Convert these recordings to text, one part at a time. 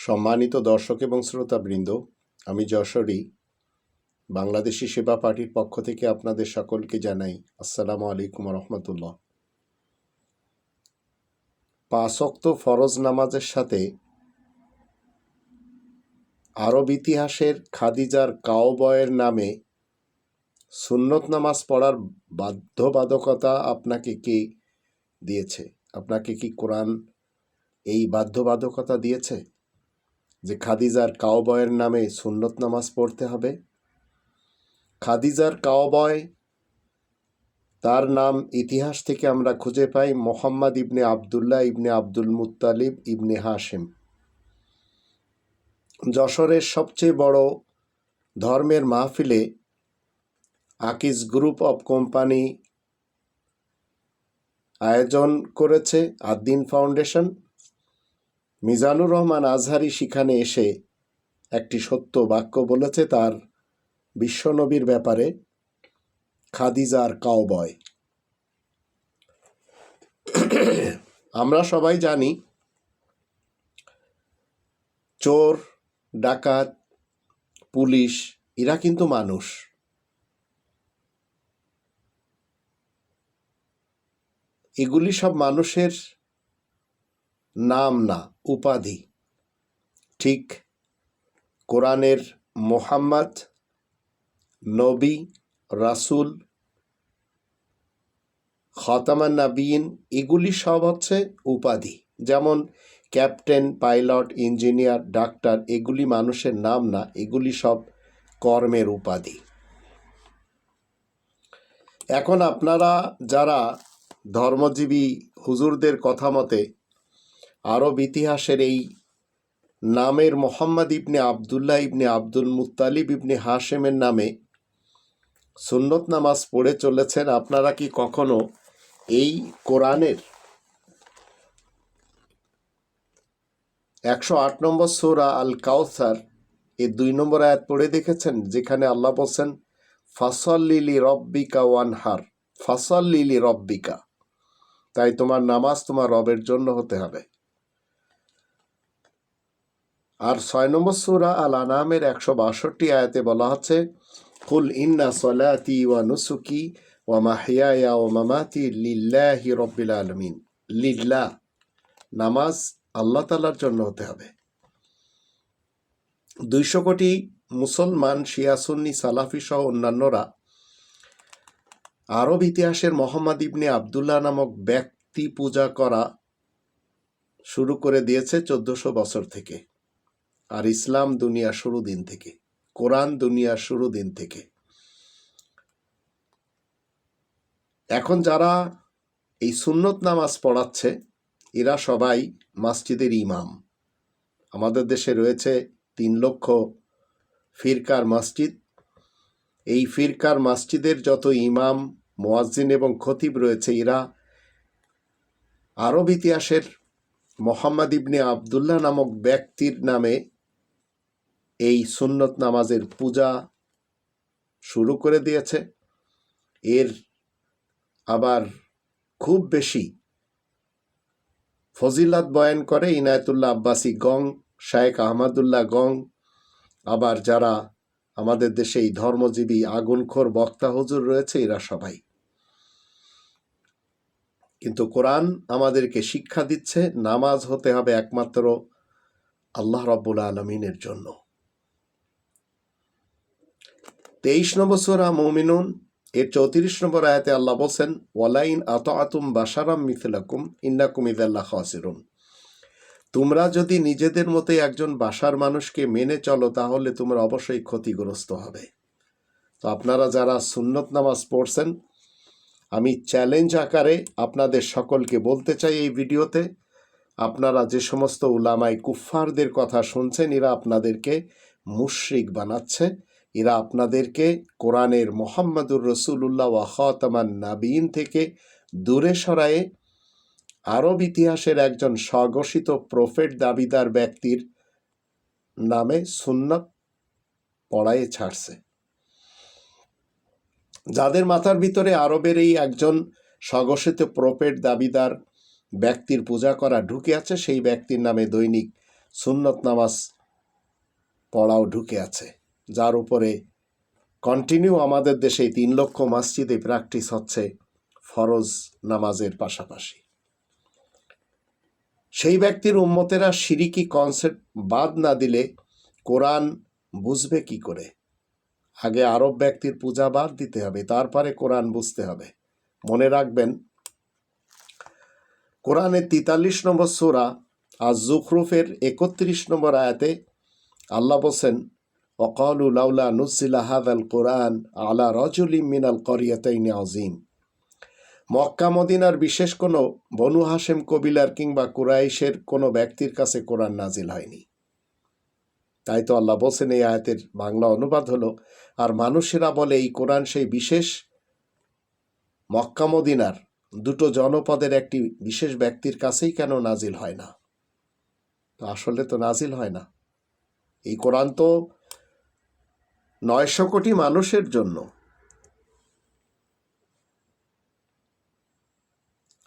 সম্মানিত দর্শক এবং শ্রোতাবৃন্দ, আমি যশোরী বাংলাদেশি সেবা পার্টির পক্ষ থেকে আপনাদের সকলকে জানাই আসসালামু আলাইকুম রহমতুল্লাহ। পাঁচক্ত ফরজ নামাজের সাথে আরব ইতিহাসের খাদিজার কাওবয়ের নামে সুন্নত নামাজ পড়ার বাধ্যবাধকতা আপনাকে কে দিয়েছে? আপনাকে কি কোরআন এই বাধ্যবাধকতা দিয়েছে? যে খাদিজার কাওবয়ের নামে সুন্নত নামাজ পড়তে হবে। খাদিজার কাওবয়, তার নাম ইতিহাস থেকে আমরা খুঁজে পাই Muhammad ibn Abdullah ibn Abdul Muttalib ibn Hashim. যশোরের সবচেয়ে বড় ধর্মের মাহফিলে আকিজ গ্রুপ অব কোম্পানি আয়োজন করেছে আদ্দিন ফাউন্ডেশন। মিজানুর রহমান আজহারি সেখানে এসে একটি সত্য বাক্য বলেছে তার বিশ্বনবীর ব্যাপারে, খাদিজার কাউবয় আমরা সবাই জানি, চোর, ডাকাত, পুলিশ, এরা কিন্তু মানুষ। এগুলি সব মানুষের নাম না, উপাধি। ঠিক কোরআনের মোহাম্মদ, নবী, রাসুল, খতামান নাবিন এগুলি সব হচ্ছে উপাধি। যেমন ক্যাপ্টেন, পাইলট, ইঞ্জিনিয়ার, ডাক্তার, এগুলি মানুষের নাম না, এগুলি সব কর্মের উপাধি। এখন আপনারা যারা ধর্মজীবী হুজুরদের কথা মতে আরব ইতিহাসের এই নামের Muhammad ibn Abdullah ibn Abdul Muttalib ibn হাশেমের নামে সুন্নত নামাজ পড়ে চলেছেন। আপনারা কি কখনো এই কোরআনের একশো আট নম্বর সোরা আল কাউসার এর দুই নম্বর আয়াত পড়ে দেখেছেন? যেখানে আল্লাহ বলছেন ফাসল লিলি রব্বিকা ফাসল লিলি রব্বিকা। তাই তোমার নামাজ তোমার রবের জন্য হতে হবে। আর ছয় নম্বর সুরা আল আনামের একশো বাষট্টি আয়াতে বলা হচ্ছে, কুল ইন্না সলাতি ওয়া নুসুকি ওয়া মাহিয়ায়া ও মামাতি লিল্লাহি রব্বিল আলমিন। লিল্লাহ নামাজ আল্লাহ তালার জন্য হতে হবে। দুইশো কোটি মুসলমান শিয়াসুন্নি সালাফি সহ অন্যান্যরা আরব ইতিহাসের মোহাম্মদ ইবনে আবদুল্লাহ নামক ব্যক্তি পূজা করা শুরু করে দিয়েছে চোদ্দশো বছর থেকে। আর ইসলাম দুনিয়া শুরু দিন থেকে, কোরআন দুনিয়া শুরু দিন থেকে। এখন যারা এই সুন্নত নামাজ পড়াচ্ছে, এরা সবাই মসজিদের ইমাম। আমাদের দেশে রয়েছে তিন লক্ষ ফিরকার মসজিদ। এই ফিরকার মসজিদের যত ইমাম, মোয়াজ্জিন এবং খতিব রয়েছে, এরা আরব ইতিহাসের মোহাম্মদ ইবনে আবদুল্লাহ নামক ব্যক্তির নামে এই সুন্নত নামাজের পূজা শুরু করে দিয়েছে। এর আবার খুব বেশি ফজিলাত বয়ান করে ইনায়তুল্লাহ আব্বাসী গং শায়েক আহমদুল্লাহ গং। আবার যারা আমাদের দেশে এই ধর্মজীবী আগুনখোর বক্তা হুজুর রয়েছে, এরা সবাই। কিন্তু কোরআন আমাদেরকে শিক্ষা দিচ্ছে, নামাজ হতে হবে একমাত্র আল্লাহ রব্বুল আলমিনের জন্য। তেইশ নম্বর সোরা মৌমিনুন, এর চৌত্রিশ নম্বর আয়াতে আল্লাহ বলছেন, ওয়ালাইন আত আতুম বাসারাম মিথিলাকুম, ইন্নাকুম ইদাল্লাহ খাসিরুন তোমরা যদি নিজেদের মতোই একজন বাসার মানুষকে মেনে চলো, তাহলে তোমরা অবশ্যই ক্ষতিগ্রস্ত হবে। তো আপনারা যারা সুন্নত নামাজ পড়ছেন, আমি চ্যালেঞ্জ আকারে আপনাদের সকলকে বলতে চাই এই ভিডিওতে, আপনারা যে সমস্ত উলামাই কুফফারদের কথা শুনছেন, এরা আপনাদেরকে মুশরিক বানাচ্ছে। এরা আপনাদেরকে কোরআনের মোহাম্মদুর রসুল্লাহ ওয়াহতামান নাবিন থেকে দূরে সরায়ে আরব ইতিহাসের একজন স্বঘোষিত প্রফেট দাবিদার ব্যক্তির নামে সুন্নত পড়ায়ে ছাড়ছে। যাদের মাথার ভিতরে আরবের এই একজন স্বঘোষিত প্রফেট দাবিদার ব্যক্তির পূজা করা ঢুকে আছে, সেই ব্যক্তির নামে দৈনিক সুন্নত নামাজ পড়াও ঢুকে আছে। যার উপরে কন্টিনিউ আমাদের দেশে তিন লক্ষ মসজিদে প্র্যাকটিস হচ্ছে ফরজ নামাজের পাশাপাশি। সেই ব্যক্তির উম্মতেরা সিরিকি কনসেপ্ট বাদ না দিলে কোরআন বুঝবে কি করে? আগে আরব ব্যক্তির পূজা বাদ দিতে হবে, তারপরে কোরআন বুঝতে হবে। মনে রাখবেন, কোরআনের তেতাল্লিশ নম্বর সোরা আর জুখরুফের একত্রিশ নম্বর আয়াতে আল্লাহ বলছেন অকালু লাউলা নুজিলা হাদাল কোরআন আলা রজুলিম মিনাল করিয়াতাইন আজিম মক্কা, মদিনার বিশেষ কোনো বনু হাসেম কবিলার কিংবা কুরাইশের কোনো ব্যক্তির কাছে কোরআন নাজিল হয়নি। তাই তো আল্লাহ বলছেন, এই আয়াতের বাংলা অনুবাদ হলো, আর মানুষেরা বলে এই কোরআন সেই বিশেষ মক্কা, মদিনার দুটো জনপদের একটি বিশেষ ব্যক্তির কাছেই কেন নাজিল হয় না? আসলে তো নাজিল হয় না। এই কোরআন তো নয়শো কোটি মানুষের জন্য।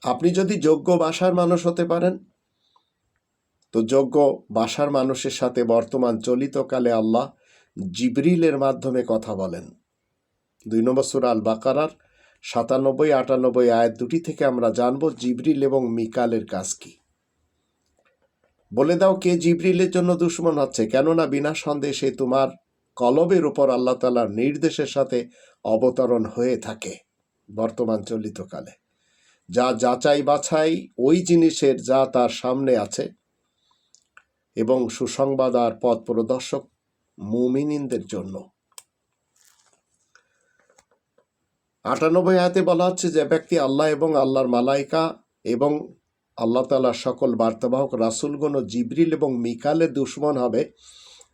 আপনি যদি যোগ্য বাসার মানুষ হতে পারেন, তো যোগ্য বাসার মানুষের সাথে বর্তমান চলিতকালে আল্লাহ জিবরিলের মাধ্যমে কথা বলেন। দুই নম্বর সুরা আল বাকারার সাতানব্বই, আটানব্বই আয়াত দুটি থেকে আমরা জানব জিবরিল এবং মিকালের কাজ কি। বলে দাও কে জিবরিলের জন্য দুশ্মন হচ্ছে, কেননা বিনা সন্দেহে সে তোমার কলবের উপর আল্লাহ তালার নির্দেশের সাথে অবতরণ হয়ে থাকে বর্তমান চলিতকালে। যা যাচাই বাছাই ওই জিনিসের যা তার সামনে আছে এবং সুসংবাদ আর পথ প্রদর্শক মুমিনিনদের জন্য। আটানব্বই আয়াতে বলা হচ্ছে যে, ব্যক্তি আল্লাহ এবং আল্লাহর মালাইকা এবং আল্লাহ তালার সকল বার্তাবাহক রাসুলগণ ও জিবরিল এবং মিকালের দুশ্মন হবে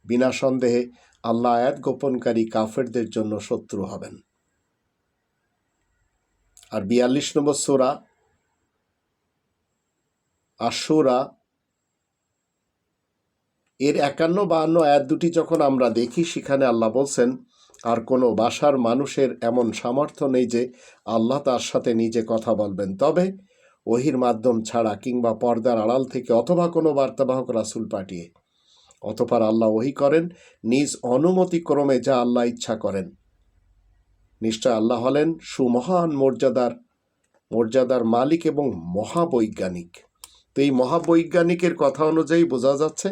বিনা সন্দেহে আল্লাহ আয়াত গোপনকারী কাফেরদের জন্য শত্রু হবেন। আর বিয়াল্লিশ নম্বর সোরা আশুরা এর একান্ন বাহান্ন আয়াত দুটি যখন আমরা দেখি, সেখানে আল্লাহ বলছেন, আর কোনো বাসার মানুষের এমন সামর্থ্য নেই যে আল্লাহ তার সাথে নিজে কথা বলবেন। তবে ওহির মাধ্যম ছাড়া কিংবা পর্দার আড়াল থেকে অথবা কোনো বার্তাবাহক রাসুল পাঠিয়ে অতপর আল্লাহ ওহি করেন, নিজ অনুমতি ক্রমে যা আল্লাহ ইচ্ছা করেন। নিশ্চয় আল্লাহ হলেন সুমহান মর্যাদার মর্যাদার মালিক এবং মহাবৈজ্ঞানিক। তো এই মহাবৈজ্ঞানিকের কথা অনুযায়ী বোঝা যাচ্ছে,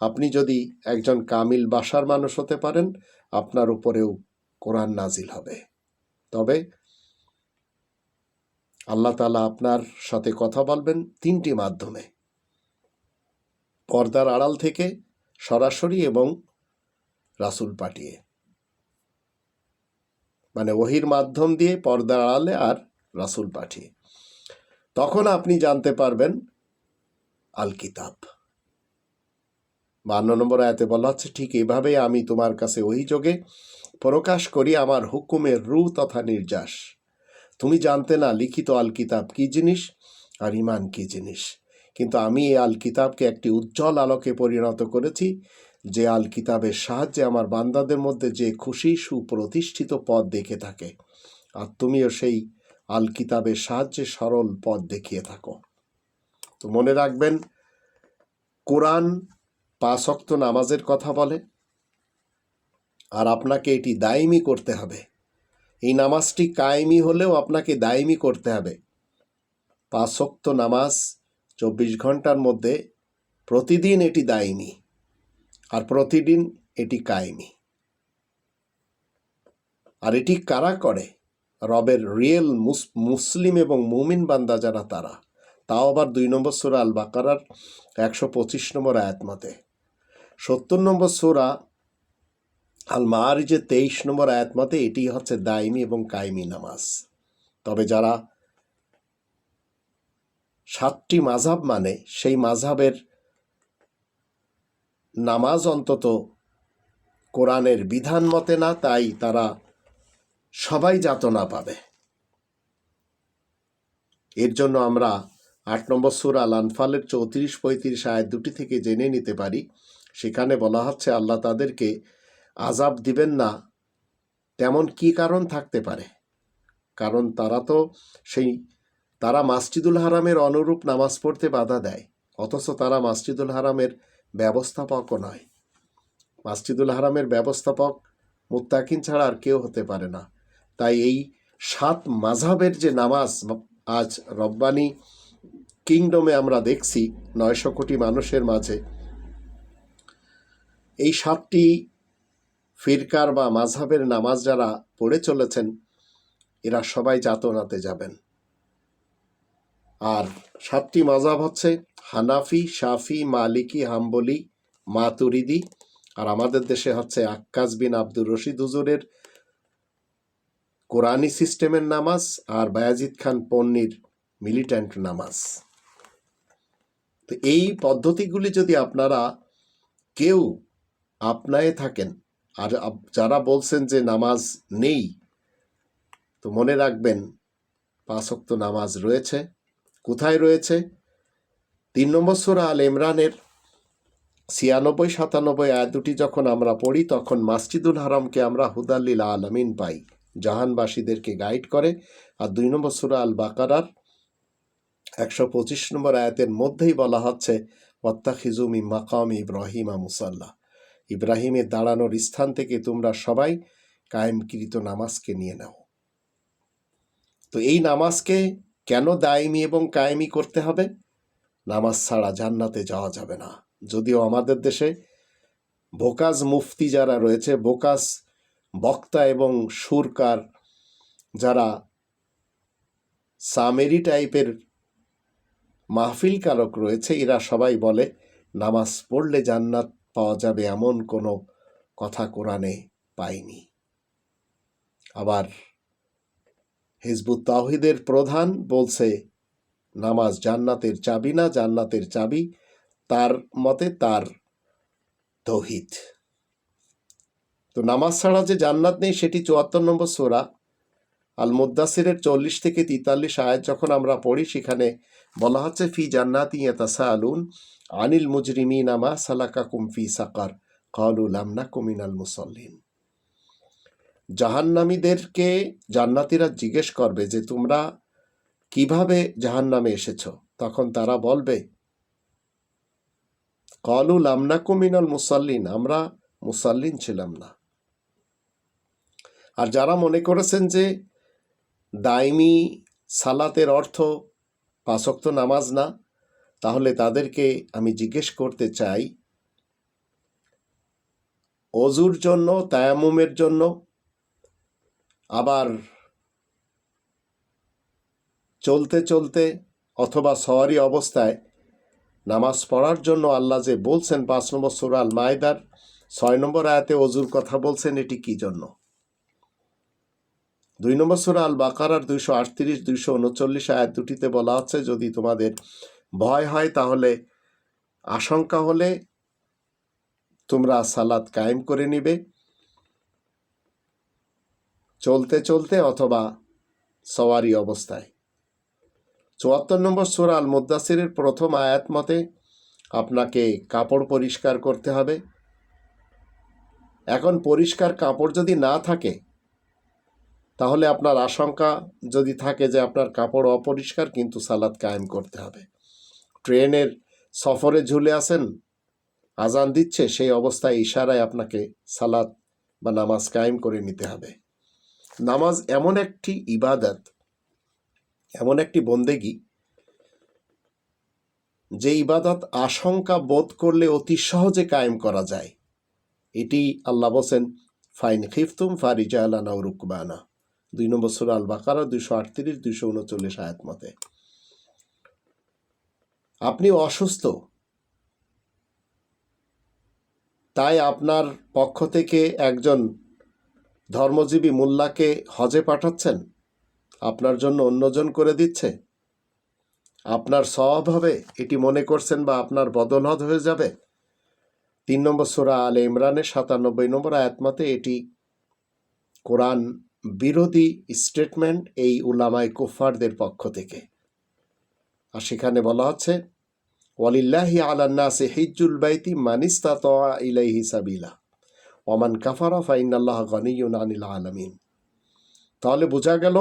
আপনি যদি একজন কামিল বাসার মানুষ হতে পারেন, আপনার উপরেও কোরআন নাজিল হবে। তবে আল্লাহ তালা আপনার সাথে কথা বলবেন তিনটি মাধ্যমে। পর্দার আড়াল থেকে সরাসরি এবং রাসুল পাঠিয়ে। মানে ওহির মাধ্যম দিয়ে পর্দার আড়ালে আর রাসুল পাঠিয়ে। তখন আপনি জানতে পারবেন আল কিতাব। বান্ন নম্বর আয়াতে বলা হচ্ছে, ঠিক এভাবেই আমি তোমার কাছে ওই যোগে প্রকাশ করি, আমার হুকুমের রু তথা নির্যাস। তুমি জানতে না লিখিত আল কিতাব কি জিনিস আর ইমান কি জিনিস? কিন্তু আমি এই আল কিতাবকে একটি উজ্জ্বল আলোকে পরিণত করেছি, যে আল কিতাবের সাহায্যে আমার বান্দাদের মধ্যে যে খুশি সুপ্রতিষ্ঠিত পথ দেখে থাকে। আর তুমিও সেই আল কিতাবের সাহায্যে সরল পথ দেখিয়ে থাকো। তো মনে রাখবেন, কোরআন পাঁচ অক্ত নামাজের কথা বলে, আর আপনাকে এটি দায়মি করতে হবে। এই নামাজটি কায়েমি হলেও আপনাকে দায়মি করতে হবে। পাঁচ অক্ত নামাজ চব্বিশ ঘণ্টার মধ্যে প্রতিদিন এটি দায়নি আর প্রতিদিন এটি কায়েমি আর এটি কারা করে? রবের রিয়েল মুসলিম এবং মুমিন বান্দা যারা তারা, তাও আবার দুই নম্বর সোরা আল বাকারার একশো পঁচিশ নম্বর আয়াত মতে। সত্তর নম্বর সোরা আল মারিজে তেইশ নম্বর আয়াত মতে এটি হচ্ছে দাইমি এবং কায়েমি নামাজ। তবে যারা সাতটি মাঝাব মানে সেই মাঝাবের নামাজ অন্তত কোরআনের বিধান মতে না, তাই তারা সবাই যাতনা পাবে। এর জন্য আমরা আট নম্বর সুরা লানফালের চৌত্রিশ, পঁয়ত্রিশ আয় দুটি থেকে জেনে নিতে পারি। সেখানে বলা হচ্ছে, আল্লাহ তাদেরকে আজাব দিবেন না, তেমন কি কারণ থাকতে পারে? কারণ তারা তো সেই তারা মাসজিদুল হারামের অনুরূপ নামাজ পড়তে বাধা দেয়, অথচ তারা মাসজিদুল হারামের ব্যবস্থাপকও নয়। মাসজিদুল হারামের ব্যবস্থাপক মুত্তাকিন ছাড়া আর কেউ হতে পারে না। তাই এই সাত মাঝাবের যে নামাজ আজ রব্বানি কিংডমে আমরা দেখছি নয়শো কোটি মানুষের মাঝে, এই সাতটি ফিরকার বা মাঝহাবের নামাজ যারা পড়ে চলেছেন, এরা সবাই যাতনাতে যাবেন। আর সাতটি মাঝহাব হচ্ছে হানাফি, শাফি, মালিকি, হাম্বলি, মাতুরিদি আর আমাদের দেশে হচ্ছে আক্কাস বিন আব্দুর রশিদ হুজুরের কোরআনি সিস্টেমের নামাজ আর বায়াজিদ খান পন্নির মিলিট্যান্ট নামাজ। তো এই পদ্ধতিগুলি যদি আপনারা কেউ আপনায়ে থাকেন আর যারা বলছেন যে নামাজ নেই, তো মনে রাখবেন পাঁচক্ত নামাজ রয়েছে। কোথায় রয়েছে? তিন নম্বর সুরা আল ইমরানের ছিয়ানব্বই, সাতানব্বই আয়াত দুটি যখন আমরা পড়ি, তখন মাসজিদুল হারামকে আমরা হুদাল্লিল আলামিন পাই। জাহানবাসীদেরকে গাইড করে। আর দুই নম্বর সুরা আল বাকারার একশো পঁচিশ নম্বর আয়াতের মধ্যেই বলা হচ্ছে ওয়াত্তাখিজুমি মাকাম ইব্রাহিমা মুসাল্লাহ ইব্রাহিমের দাঁড়ানোর স্থান থেকে তোমরা সবাই কায়েমকৃত নামাজকে নিয়ে নাও। তো এই নামাজকে কেন দায়মি এবং কায়েমি করতে হবে? নামাজ ছাড়া জান্নাতে যাওয়া যাবে না। যদিও আমাদের দেশে বোকাজ মুফতি যারা রয়েছে বোকাস বক্তা এবং সুরকার যারা সামেরি টাইপের মাহফিল কারক রয়েছে, এরা সবাই বলে, নামাজ পড়লে জান্নাত পাওয়া যাবে এমন কোনো কথা কোরআনে পাইনি। আবার হিজবুত তাহিদের প্রধান বলছে, নামাজ জান্নাতের চাবি না জান্নাতের চাবি, তার মতে তার তৌহিদ। তো নামাজ ছাড়া যে জান্নাত নেই, সেটি চুয়াত্তর নম্বর সোরা। আল মুদাসিরের চল্লিশ থেকে তেতাল্লিশ আয়াত যখন আমরা পড়ি, সেখানে বলা হচ্ছে, ফি জান্নাতি ইয়াতাসা আলুন আনিল মুজরিমি নামা সালাকা কুমফি সাকার। কালুল আমনা কুমিনাল মুসল্লিন। জাহান্নামীদেরকে জান্নাতীরা জিজ্ঞেস করবে যে, তোমরা কীভাবে জাহান্নামে এসেছ? তখন তারা বলবে কলুল আমনা কুমিনাল মুসাল্লিন, আমরা মুসাল্লিন ছিলাম না। আর যারা মনে করেছেন যে, দাইমি সালাতের অর্থ পাঁচক্ত নামাজ না, তাহলে তাদেরকে আমি জিজ্ঞেস করতে চাই, অজুর জন্য তায়ামুমের জন্য আবার চলতে চলতে অথবা সওয়ারি অবস্থায় নামাজ পড়ার জন্য আল্লাহ যে বলছেন, পাঁচ নম্বর সুরাল মায়দার ছয় নম্বর আয়াতে অজুর কথা বলছেন, এটি কি জন্য? দুই নম্বর সুরা আল বাকারার দুইশো আটত্রিশ, দুইশো উনচল্লিশ আয়াত দুটিতে বলা হচ্ছে যদি তোমাদের ভয় হয় তাহলে আশঙ্কা হলে তোমরা সালাদ কায়েম করে নিবে। চলতে চলতে অথবা সওয়ারি অবস্থায়। চুয়াত্তর নম্বর সুরা আল মুদাসিরের প্রথম আয়াত মতে আপনাকে কাপড় পরিষ্কার করতে হবে। এখন পরিষ্কার কাপড় যদি না থাকে, তাহলে আপনার আশঙ্কা যদি থাকে যে আপনার কাপড় অপরিষ্কার, কিন্তু সালাদ কায়েম করতে হবে। ট্রেনের সফরে ঝুলে আছেন, আজান দিচ্ছে, সেই অবস্থায় ইশারায় আপনাকে সালাদ বা নামাজ কায়েম করে নিতে হবে। নামাজ এমন একটি ইবাদত, এমন একটি বন্দেগি, যে ইবাদত আশঙ্কা বোধ করলে অতি সহজে কায়েম করা যায়। এটি আল্লাহ বলছেন, ফাইন খিফতুম ফারিজা আলানা রুকবানা। দুই নম্বর সুরা আল বাকারা দুইশো আটত্রিশ, দুইশো উনচল্লিশ আয়াত মতে। আপনি অসুস্থ, তাই আপনার পক্ষ থেকে একজন ধর্মজীবী মোল্লাকে হজে পাঠাচ্ছেন? আপনার জন্য অন্যজন করে দিচ্ছে? আপনার স্বভাব হবে? এটি মনে করছেন বা আপনার বদলহদ হয়ে যাবে? তিন নম্বর সুরা আল ইমরানের সাতানব্বই নম্বর আয়াতমতে এটি কোরআন বিরোধী স্টেটমেন্ট এই উলামায় কুফারদের পক্ষ থেকে। আর সেখানে বলা হচ্ছে, ওয়ালিল্লাহি আলান্নাসে হিজ্জুল বাইতি মানিস্তা তোয়া ইলাইহি সাবিলা। ওমান কাফারা ফাইনাল্লাহ গনিয়ুন আনিল আলামিন। তাহলে বোঝা গেল,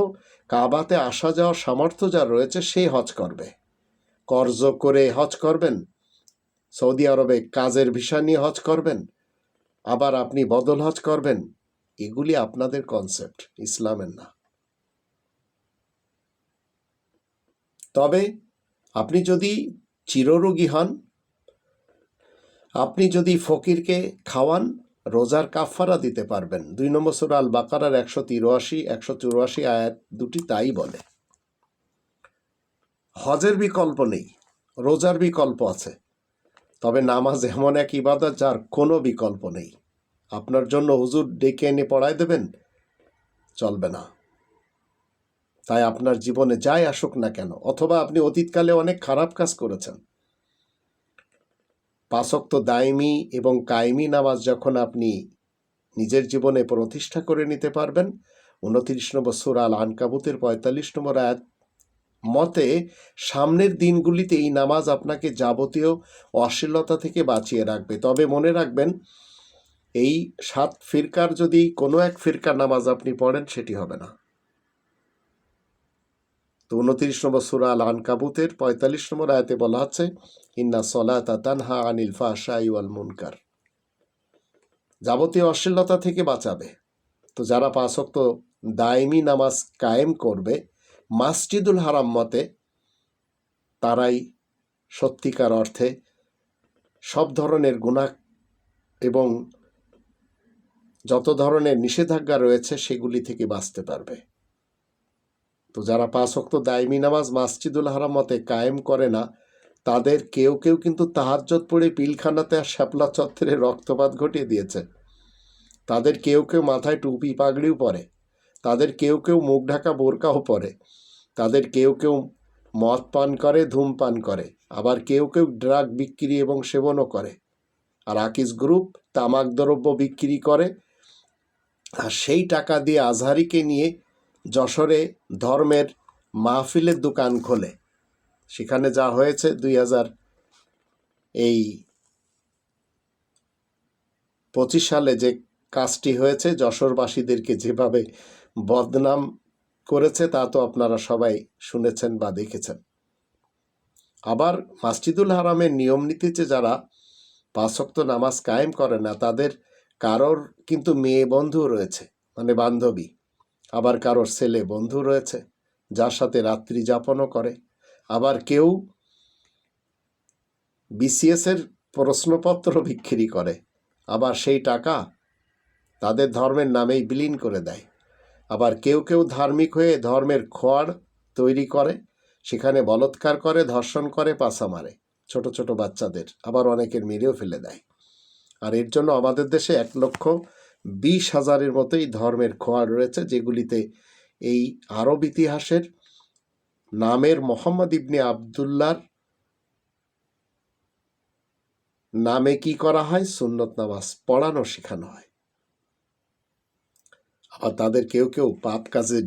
কাবাতে আসা যাওয়ার সামর্থ্য যার রয়েছে, সে হজ করবে। কর্জ করে হজ করবেন, সৌদি আরবে কাজের ভিসা নিয়ে হজ করবেন, আবার আপনি বদল হজ করবেন, এগুলি আপনাদের কনসেপ্ট ইসলামের না। তবে আপনি যদি চিররোগী হন, আপনি যদি ফকিরকে খাওয়ান রোজার কাফারা দিতে পারবেন। দুই নম্বর সুরা আল বাকারার একশো তিরাশি, একশো চুরাশি আয়াত দুটি তাই বলে। হজের বিকল্প নেই, রোজার বিকল্প আছে। তবে নামাজ এমন এক ইবাদত যার কোনো বিকল্প নেই। আপনার জন্য হুজুর ডেকে এনে পড়ায় দেবেন, চলবে না। তাই আপনার জীবনে যাই আসুক না কেন, অথবা আপনি অতীতকালে অনেক খারাপ কাজ করেছেন পাশক্ত দায়মি এবং কায়েমি নামাজ যখন আপনি নিজের জীবনে প্রতিষ্ঠা করে নিতে পারবেন, উনত্রিশ নম্বর সুরাল আনকাবুতের পঁয়তাল্লিশ নম্বর আয়াত, মতে সামনের দিনগুলিতে এই নামাজ আপনাকে যাবতীয় অশ্লীলতা থেকে বাঁচিয়ে রাখবে। তবে মনে রাখবেন, এই সাত ফিরকার যদি কোনো এক ফিরকার নামাজ আপনি পড়েন, সেটি হবে না। তো উনত্রিশ নম্বর সুরা আল আনকাবুতের পঁয়তাল্লিশ নম্বর আয়াতে বলা হচ্ছে ইন্না সলাতা তানহা আনিল ফাশাই ওয়াল মুনকার। যাবতীয় অশ্লীলতা থেকে বাঁচাবে। তো যারা পাঁচক্ত দায়মি নামাজ কায়েম করবে, মাসজিদুল হারাম মতে তারাই সত্যিকার অর্থে সব ধরনের গুণা এবং যত ধরনের নিষেধাজ্ঞা রয়েছে সেগুলি থেকে বাঁচতে পারবে। তো যারা পাঁচ অক্ত দায়মি নামাজ মাসজিদুল হারাম মতে কায়েম করে না, তাদের কেউ কেউ কিন্তু তাহাজ্জত পড়ে পিলখানাতে আর শ্যাপলা চত্বরে রক্তপাত ঘটিয়ে দিয়েছে। তাদের কেউ কেউ মাথায় টুপি, পাগড়িও পরে। তাদের কেউ কেউ মুখ ঢাকা বোরকাও পরে। তাদের কেউ কেউ মদ পান করে ধূমপান করে। আবার কেউ কেউ ড্রাগ বিক্রি এবং সেবনও করে। আর আকিস গ্রুপ তামাক দ্রব্য বিক্রি করে। আর সেই টাকা দিয়ে আজহারিকে নিয়ে যশোরে ধর্মের মাহফিলের দোকান খোলে। সেখানে যা হয়েছে দুই হাজার এই পঁচিশ সালে যে কাজটি হয়েছে, যশোরবাসীদেরকে যেভাবে বদনাম করেছে, তা তো আপনারা সবাই শুনেছেন বা দেখেছেন। আবার মাসজিদুল হারামের নিয়ম নীতিতে যারা পাঁচক্ত নামাজ কায়েম করে না, তাদের কারোর কিন্তু মেয়ে বন্ধু রয়েছে মানে বান্ধবী। আবার কারোর ছেলে বন্ধু রয়েছে, যার সাথে রাত্রি যাপনও করে। আবার কেউ বিসিএসের প্রশ্নপত্র বিক্রি করে। আবার সেই টাকা তাদের ধর্মের নামেই বিলীন করে দেয়। আবার কেউ কেউ ধার্মিক হয়ে ধর্মের খোয়াড় তৈরি করে, সেখানে বলৎকার করে, ধর্ষণ করে, পাছা মারে ছোট ছোট বাচ্চাদের। আবার অনেকের মেরেও ফেলে দেয়। আর এর জন্য আমাদের দেশে এক লক্ষ বিশ হাজারের মতোই ধর্মের খোয়াড় রয়েছে, যেগুলিতে এই আরব ইতিহাসের নামের মোহাম্মদ ইবনে আবদুল্লার নামে কি করা হয়? সুন্নত নামাজ পড়ানো শেখানো হয়। আবার তাদের কেউ কেউ পাপ কাজে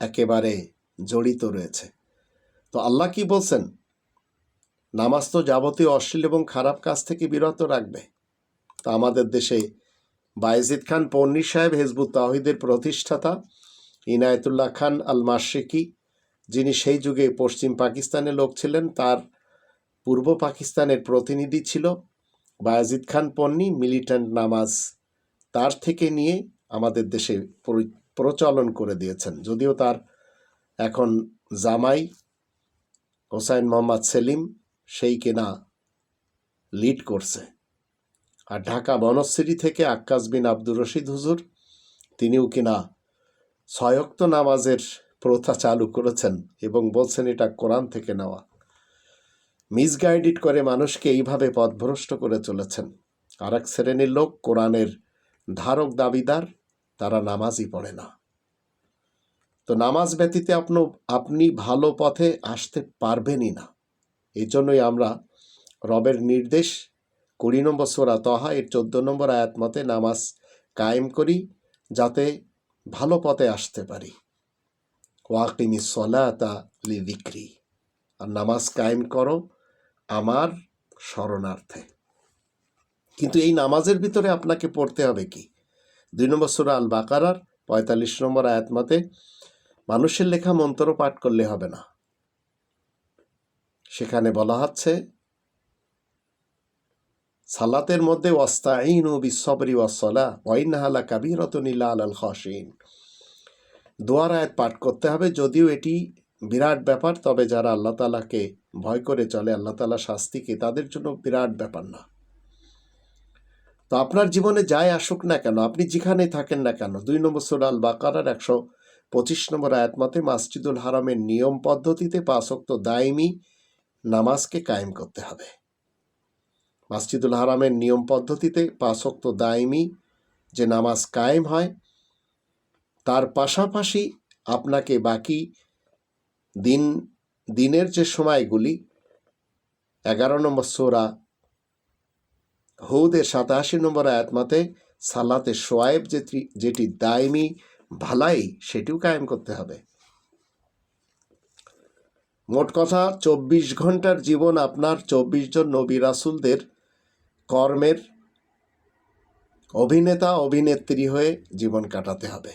একেবারে জড়িত রয়েছে। তো আল্লাহ কি বলছেন? নামাজ তো যাবতীয় অশ্লীল এবং খারাপ কাজ থেকে বিরত রাখবে। তো আমাদের দেশে বায়েজিদ খান পন্নী সাহেব, হেজবুত তাহিদের প্রতিষ্ঠাতা, ইনায়তুল্লাহ খান আল মাসিকি যিনি সেই যুগে পশ্চিম পাকিস্তানের লোক ছিলেন, তার পূর্ব পাকিস্তানের প্রতিনিধি ছিল। বায়াজিদ খান পন্নী মিলিট্যান্ট নামাজ তার থেকে নিয়ে আমাদের দেশে প্রচলন করে দিয়েছেন। যদিও তার এখন জামাই হোসাইন মোহাম্মদ সেলিম সেই কেনা লিড করছে। আর ঢাকা বনশ্রী থেকে আক্কাস বিন আব্দুর রশিদ হুজুর, তিনিও কিনা ছয়ক্ত নামাজের প্রথা চালু করেছেন এবং বলছেন এটা কোরআন থেকে নেওয়া। মিসগাইডেড করে মানুষকে এইভাবে পথভ্রষ্ট করে চলেছেন। আর এক শ্রেণির লোক কোরআনের ধারক দাবিদার, তারা নামাজই পড়ে না। তো নামাজ ব্যতীতে আপনি আপনি ভালো পথে আসতে পারবেনই না। এই জন্যই আমরা রবের নির্দেশ কুড়ি নম্বর সোরা তহা এর চোদ্দ নম্বর আয়াত মতে নামাজ কায়েম করি যাতে ভালো পথে আসতে পারি। ওয়াকিমি সলাতা লি দিক্রি আর নামাজ কায়েম করো আমার শরণার্থে। কিন্তু এই নামাজের ভিতরে আপনাকে পড়তে হবে কি? দুই নম্বর সুরা আল বাকারার পঁয়তাল্লিশ নম্বর আয়াত মতে মানুষের লেখা মন্ত্র পাঠ করলে হবে না। সেখানে বলা হচ্ছে সালাতের মধ্যে ওয়াস্তাইন ও বিশ্বরি ওয়াসলা ওয়াইনহালা কাবিরতনিল্লা আল খসিন দোয়ার আয়াত পাঠ করতে হবে, যদিও এটি বিরাট ব্যাপার, তবে যারা আল্লাহ তালাকে ভয় করে চলে, আল্লাহ তালা শাস্তিকে তাদের জন্য বিরাট ব্যাপার না। তো আপনার জীবনে যাই আসুক না কেন, আপনি যেখানেই থাকেন না কেন, দুই নম্বর সুরাল বাকারার একশো পঁচিশ নম্বর আয়াত মতে মাসজিদুল হারামের নিয়ম পদ্ধতিতে পাঁচক্ত দায়মি নামাজকে কায়েম করতে হবে। মাসজিদুল হারামের নিয়ম পদ্ধতিতে পাঁচক্ত দায়মি, যে নামাজ কায়েম হয়, তার পাশাপাশি আপনাকে বাকি দিন, দিনের যে সময়গুলি, এগারো নম্বর সোরা হৌদের সাতাশি নম্বর আয়াতমাতে সালাতে সোয়াইব যেটি যেটি দায়মি, ভালাই সেটিও কায়েম করতে হবে। মোট কথা চব্বিশ ঘণ্টার জীবন আপনার চব্বিশ জন নবী রাসুলদের কর্মের অভিনেতা, অভিনেত্রী হয়ে জীবন কাটাতে হবে।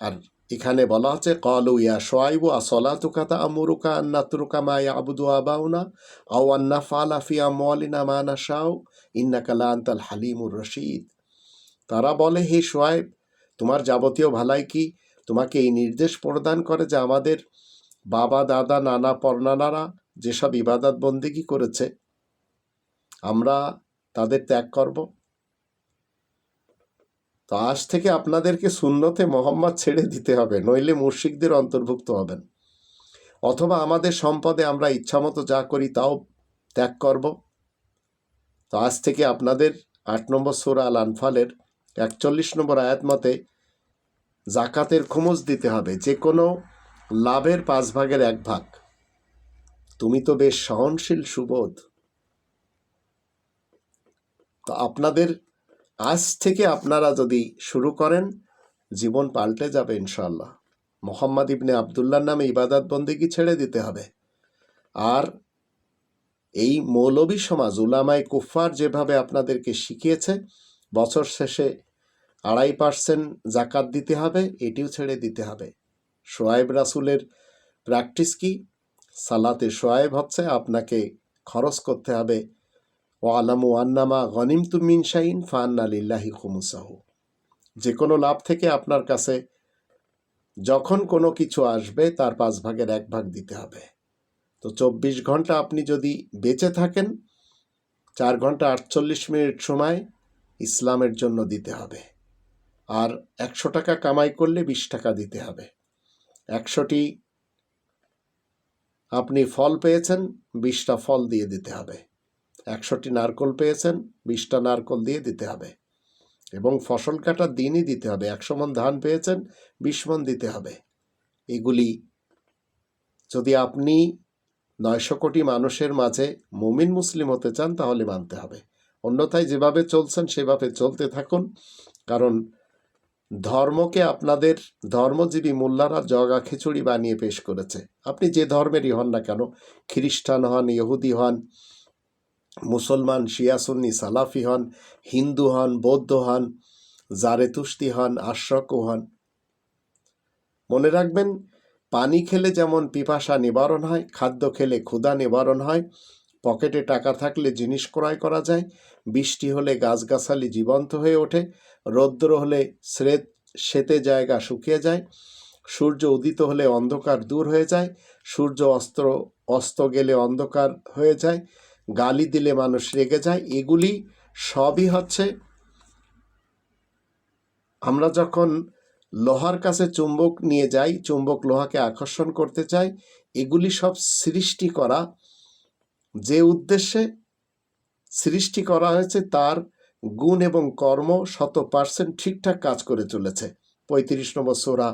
আর এখানে বলা হচ্ছে কলু ইয়া সোয়াইবু আসলাতুকা তা আমুরুকা আন্নাতুরুকা মা ইয়াবুদু আবাউনা, আও আন্না ফালা ফি আমওয়ালিনা মা নাশাও ইন্নাকা লা আনতাল হালিমুর রশিদ। তারা বলে, হে সোয়াইব তোমার যাবতীয় ভালাই কি? তোমাকে এই নির্দেশ প্রদান করে যে আমাদের বাবা, দাদা, নানা, পরনানারা যেসব ইবাদত বন্দিগি করেছে? আমরা তাদের ত্যাগ করব? তো আজ থেকে আপনাদেরকে শূন্যতে মোহাম্মদ ছেড়ে দিতে হবে, নইলে মুর্শিকদের অন্তর্ভুক্ত হবেন। অথবা আমাদের সম্পদে আমরা ইচ্ছামতো যা করি তাও ত্যাগ করব। তো আজ থেকে আপনাদের আট নম্বর সোরা আল আনফালের একচল্লিশ নম্বর আয়াত মতে জাকাতের খোমজ দিতে হবে, যে কোনো লাভের পাঁচ ভাগের এক ভাগ। তুমি তো বেশ সহনশীল সুবোধ। তো আপনাদের, আজ থেকে আপনারা যদি শুরু করেন, জীবন পাল্টে যাবে ইনশাল্লাহ মোহাম্মদ ইবনে আবদুল্লার নামে ইবাদত বন্দিগি ছেড়ে দিতে হবে। আর এই মৌলবী সমাজ উলামাই কুফার যেভাবে আপনাদেরকে শিখিয়েছে, বছর শেষে আড়াই পার্সেন্ট জাকাত দিতে হবে, এটিও ছেড়ে দিতে হবে। সোয়াইব রাসুলের প্র্যাকটিস কি? সালাতে সোয়াইব হচ্ছে, আপনাকে খরচ করতে হবে। ও আলামু আন্নামা গনিম তুমিন শাহিন ফান আলিল্লাহি খুমুসাহু। যে কোনো লাভ থেকে আপনার কাছে যখন কোনো কিছু আসবে, তার পাঁচ ভাগের এক ভাগ দিতে হবে। তো চব্বিশ ঘণ্টা আপনি যদি বেঁচে থাকেন, চার ঘণ্টা আটচল্লিশ মিনিট সময় ইসলামের জন্য দিতে হবে। আর একশো টাকা কামাই করলে বিশ টাকা দিতে হবে। একশোটি আপনি ফল পেয়েছেন, বিশটা ফল দিয়ে দিতে হবে। একশোটি নারকল পেয়েছেন, বিশটা নারকল দিয়ে দিতে হবে। এবং ফসল কাটার দিনই দিতে হবে। একশো মন ধান পেয়েছেন, বিশ মন দিতে হবে। এগুলি যদি আপনি নয়শো কোটি মানুষের মাঝে মুমিন মুসলিম হতে চান, তাহলে মানতে হবে। অন্যথায় যেভাবে চলছেন, সেভাবে চলতে থাকুন। কারণ ধর্মকে আপনাদের ধর্মজীবী মোল্লারা জগা খিচুড়ি বানিয়ে পেশ করেছে। আপনি যে ধর্মেরই হন না কেন, খ্রিস্টান হন, ইহুদি হন, মুসলমান শিয়াসুন্নি সালাফি হন, হিন্দু হন, বৌদ্ধ হন জারেতুস্তি হন আশ্রকও হন। মনে রাখবেন, পানি খেলে যেমন পিপাসা নিবারণ হয়, খাদ্য খেলে ক্ষুধা নিবারণ হয়, পকেটে টাকা থাকলে জিনিস ক্রয় করা যায় বৃষ্টি হলে গাছগাছালি জীবন্ত হয়ে ওঠে, রৌদ্র হলে স্রেত সেতে জায়গা শুকিয়ে যায়, সূর্য উদিত হলে অন্ধকার দূর হয়ে যায়, সূর্য অস্ত্র, অস্ত গেলে অন্ধকার হয়ে যায়, গালি দিলে মানুষ রেগে যায়, এগুলি সবই হচ্ছে আমরা যখন লোহার কাছে চুম্বক নিয়ে যাই, চুম্বক লোহাকে আকর্ষণ করতে চাই, এগুলি সব সৃষ্টি করা যে উদ্দেশ্যে সৃষ্টি করা হয়েছে, তার গুণ এবং কর্ম শত পার্সেন্ট ঠিকঠাক কাজ করে চলেছে। পঁয়ত্রিশ নম্বর সোরা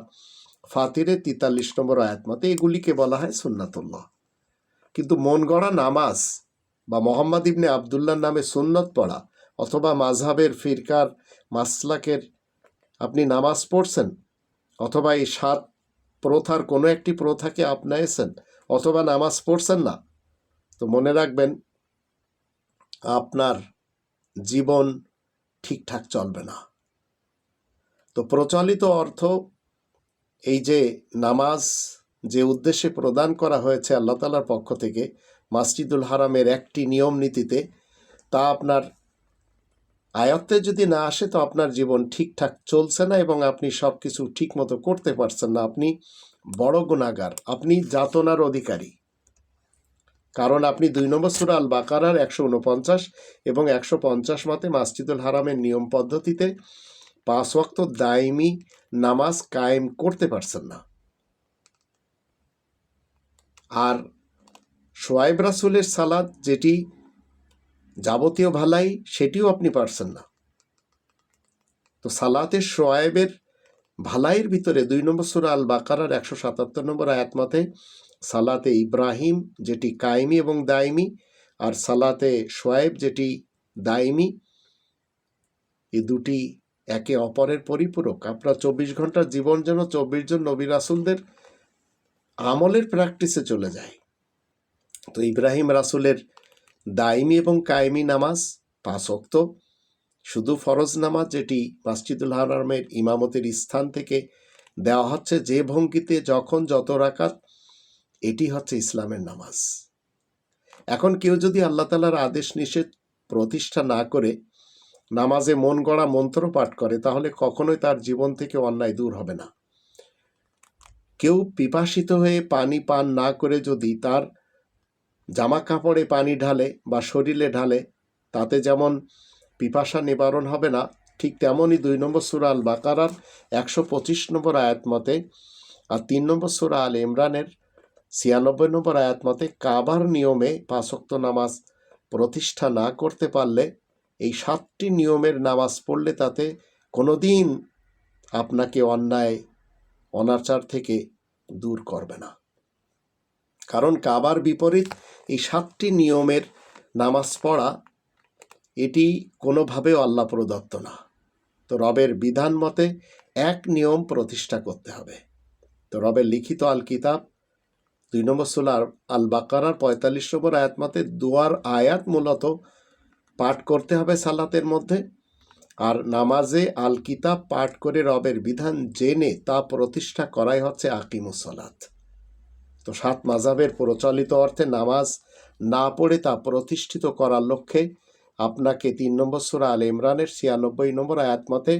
ফাতিরে, তেতাল্লিশ নম্বর আয়াতমতে এগুলিকে বলা হয় সুন্নাতুল্লাহ। কিন্তু মন গড়া নামাজ বা মোহাম্মদ ইবনে আবদুল্লার নামে সুন্নত পড়া অথবা মাঝহাবের ফিরকার মাসলাকের আপনি নামাজ পড়ছেন অথবা এই সাত প্রথার কোনো একটি প্রথাকে আপনায়েছেন অথবা নামাজ পড়ছেন না, তো মনে রাখবেন আপনার জীবন ঠিকঠাক চলবে না। তো প্রচলিত অর্থ এই যে নামাজ যে উদ্দেশ্যে প্রদান করা হয়েছে আল্লাহ তালার পক্ষ থেকে মাসজিদুল হারামের একটি নিয়ম নীতিতে, তা আপনার আয়ত্তে যদি না আসে তো আপনার জীবন ঠিকঠাক চলছে না এবং আপনি সব কিছু ঠিক মতো করতে পারছেন না। আপনি বড় গুণাগার আপনি যাতনার অধিকারী। কারণ আপনি দুই নম্বর সুরা আল বাকারার একশো উনপঞ্চাশ এবং একশো পঞ্চাশ মতে মাসজিদুল হারামের নিয়ম পদ্ধতিতে পাঁচ ওয়াক্ত দায়মি নামাজ কায়েম করতে পারছেন না। আর সোয়াইব রাসুলের সালাদ যেটি যাবতীয় ভালাই সেটিও আপনি পারছেন না। তো সালাতে সোয়াইবের ভালাইয়ের ভিতরে দুই নম্বর সুরা আল বাকারার একশো সাতাত্তর নম্বর আয়াত মতে সালাতে ইব্রাহিম, যেটি কায়েমি এবং দায়মি, আর সালাতে সোয়াইব, যেটি দায়মি। এ দুটি একে অপরের পরিপূরক। আপনার চব্বিশ ঘণ্টার জীবন যেন চব্বিশ জন নবী রাসুলদের আমলের প্র্যাকটিসে চলে যায়। তো ইব্রাহিম রাসুলের দায়মি এবং কায়েমি নামাজ পাঁচ অক্ত শুধু ফরজ নামাজ যেটি মাসজিদুল হারামের ইমামতের স্থান থেকে দেওয়া হচ্ছে। যে ভঙ্গিতে যখন যত রাকাত এটি হচ্ছে ইসলামের নামাজ। এখন কেউ যদি আল্লাহ তালার আদেশ নিষেধ প্রতিষ্ঠা না করে নামাজে মন গড়া মন্ত্র পাঠ করে, তাহলে কখনোই তার জীবন থেকে অন্যায় দূর হবে না। কেউ পিপাসিত হয়ে পানি পান না করে যদি তার জামা কাপড়ে পানি ঢালে বা শরীরে ঢালে, তাতে যেমন পিপাসা নিবারণ হবে না, ঠিক তেমনই দুই নম্বর সুরা আল বাকারার একশো পঁচিশ নম্বর আয়াত মতে আর তিন নম্বর সুরা আল ইমরানের ছিয়ানব্বই নম্বর আয়াত মতে কাবার নিয়মে পাঁচক্ত নামাজ প্রতিষ্ঠা না করতে পারলে এই সাতটি নিয়মের নামাজ পড়লে তাতে কোনোদিন আপনাকে অন্যায়, অনাচার থেকে দূর করবে না। কারণ কাবার বিপরীত এই সাতটি নিয়মের নামাজ পড়া, এটি কোনোভাবেও আল্লাহ প্রদত্ত না। তো রবের বিধান মতে এক নিয়ম প্রতিষ্ঠা করতে হবে। তো রবের লিখিত আল কিতাব দুই নম্বর সোলার আল বাকারার পঁয়তাল্লিশ নম্বর আয়াত মতে দুয়ার আয়াত মূলত পাঠ করতে হবে সালাতের মধ্যে। আর নামাজে আল কিতাব পাঠ করে রবের বিধান জেনে তা প্রতিষ্ঠা করাই হচ্ছে আকিম আকিমুসলাত তো সাত মাজাবের প্রচলিত অর্থে নামাজ না পড়ে তা প্রতিষ্ঠিত করার লক্ষ্যে আপনাকে তিন নম্বর সুরা আল ইমরানের ছিয়ানব্বই নম্বর আয়াত মতে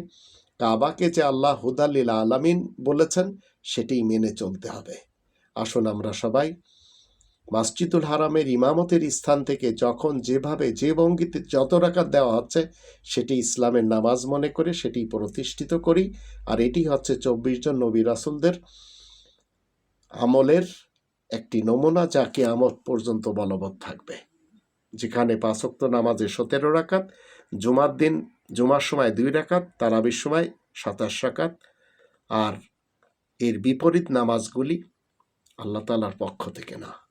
কাবাকে যে আল্লাহ হুদাল্লিল আলামিন বলেছেন, সেটি মেনে চলতে হবে। আসুন আমরা সবাই। মসজিদুল হারামের ইমামতের স্থান থেকে যখন যেভাবে যে ভঙ্গিতে যত রাকাত দেওয়া হচ্ছে, সেটি ইসলামের নামাজ মনে করে সেটি প্রতিষ্ঠিত করি। আর এটি হচ্ছে চব্বিশ জন নবী রাসুলদের আমলের একটি নমুনা যা কিয়ামত পর্যন্ত বলবৎ থাকবে। যেখানে পাঁচক্ত নামাজে সতেরো রাকাত, জুমার দিন, জুমার সময় দুই রাকাত, তারাবির সময় সাতাশ রাকাত। আর এর বিপরীত নামাজগুলি আল্লাহ তালার পক্ষ থেকে না।